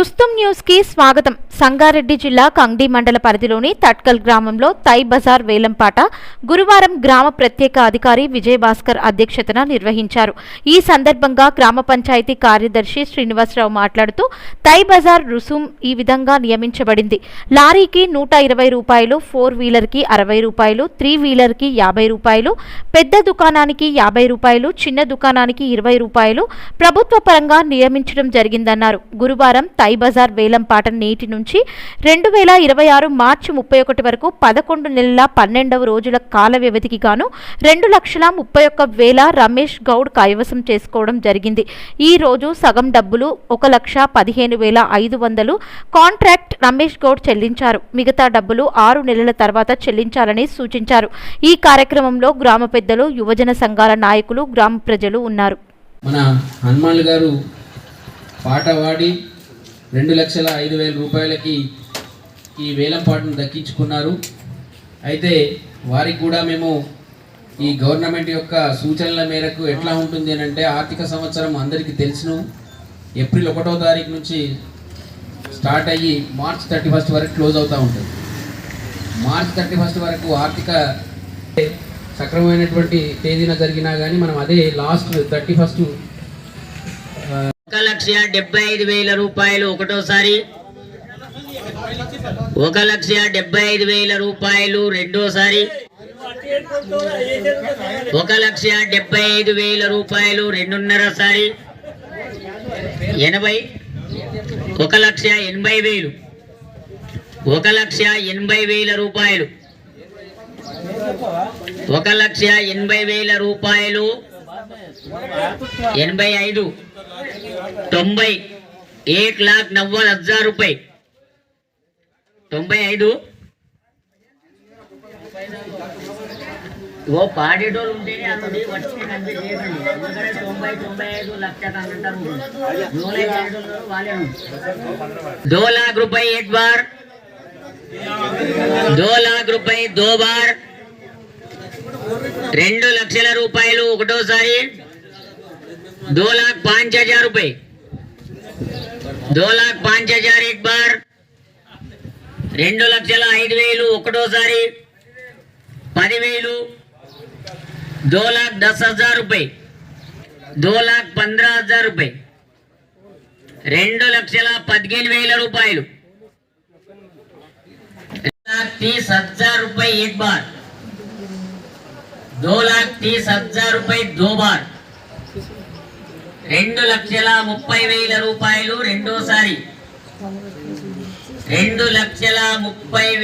రుస్తుం న్యూస్కి స్వాగతం. సంగారెడ్డి జిల్లా కంగ్డి మండల పరిధిలోని తట్కల్ గ్రామంలో తై బజార్ వేలంపాట గురువారం గ్రామ ప్రత్యేక అధికారి విజయభాస్కర్ అధ్యక్షతన నిర్వహించారు. ఈ సందర్భంగా గ్రామ పంచాయతీ కార్యదర్శి శ్రీనివాసరావు మాట్లాడుతూ తై బజార్ రుసుం ఈ విధంగా నియమించబడింది. లారీకి నూట ఇరవై రూపాయలు ఫోర్ వీలర్కి అరవై రూపాయలు త్రీ వీలర్కి యాభై రూపాయలు పెద్ద దుకాణానికి యాభై రూపాయలు చిన్న దుకాణానికి ఇరవై రూపాయలు ప్రభుత్వ పరంగా నియమించడం జరిగిందన్నారు. గురువారం తై బజార్ వేలంపాట నేటి నుంచి రెండు వేల ఇరవై ఆరు మార్చి ముప్పై ఒకటి వరకు పదకొండు నెలల పన్నెండవ రోజుల కాల వ్యవధికి గాను రెండు లక్షల ముప్పై ఒక్క వేల రమేష్ గౌడ్ కైవసం చేసుకోవడం జరిగింది. ఈ రోజు సగం డబ్బులు ఒక లక్ష పదిహేను వేల ఐదు వందలు కాంట్రాక్ట్ రమేష్ గౌడ్ చెల్లించారు. మిగతా డబ్బులు ఆరు నెలల తర్వాత చెల్లించాలని సూచించారు. ఈ కార్యక్రమంలో గ్రామ పెద్దలు యువజన సంఘాల నాయకులు గ్రామ ప్రజలు ఉన్నారు. మన హనుమాన్ గారు పాట పాడి రెండు లక్షల ఐదు వేల రూపాయలకి ఈ వేలంపాటును దక్కించుకున్నారు. అయితే వారికి కూడా మేము ఈ గవర్నమెంట్ యొక్క సూచనల మేరకు ఎట్లా ఉంటుంది అని అంటే ఆర్థిక సంవత్సరం అందరికీ తెలుసును ఏప్రిల్ ఒకటో తారీఖు నుంచి స్టార్ట్ అయ్యి మార్చ్ థర్టీ ఫస్ట్ వరకు క్లోజ్ అవుతూ ఉంటుంది. మార్చ్ థర్టీ ఫస్ట్ వరకు ఆర్థిక సక్రమమైనటువంటి తేదీన జరిగినా కానీ మనం అదే లాస్ట్ థర్టీ ఫస్ట్ ఒక లక్ష డెబ్బై ఐదు వేల రూపాయలు ఒకటోసారి. ఒక లక్ష డెబ్బై ఐదు వేల రూపాయలు రెండోసారి. ఒక లక్ష డెబ్బై ఐదు వేల రూపాయలు రెండున్నర సారి ఎనభై. ఒక లక్ష ఎనభై వేలు. ఒక లక్ష ఎనభై వేల రూపాయలు. ఒక లక్ష ఎనభై వేల రూపాయలు ఎనభై ఐదు తొంభై ఏక్ లాక్ నవ్వై హజార్ రూపాయి తొంభై ఐదు ఓ పాడేటోళ్ళు ఉంటేనే అతడి వచ్చి కంటే చేయండి ఎందుకంటే తొంభై తొంభై ఐదు లక్ష కంటారు జూలై పాడేటోళ్ళు వాళ్ళే दो लाख रुपए एक बार दो लाख रुपए दो बार రెండు లక్షల రూపాయలు ఒకటోసారి दो लाख पाँच हजार रुपए दो लाख पाँच हजार एक बार రెండు లక్షల ఐదు వేలు ఒకటోసారి పదివేలు दो लाख दस हजार रुपए दो लाख पंद्रह हजार रुपए రెండు లక్షల పదిహేను వేల రూపాయలు लाख तीस हजार रुपए एक बार दो लाख तीस हजार रुपए दो बार రెండు లక్షల ముప్పై వేల రూపాయలు రెండోసారి. రెండు లక్షల ముప్పై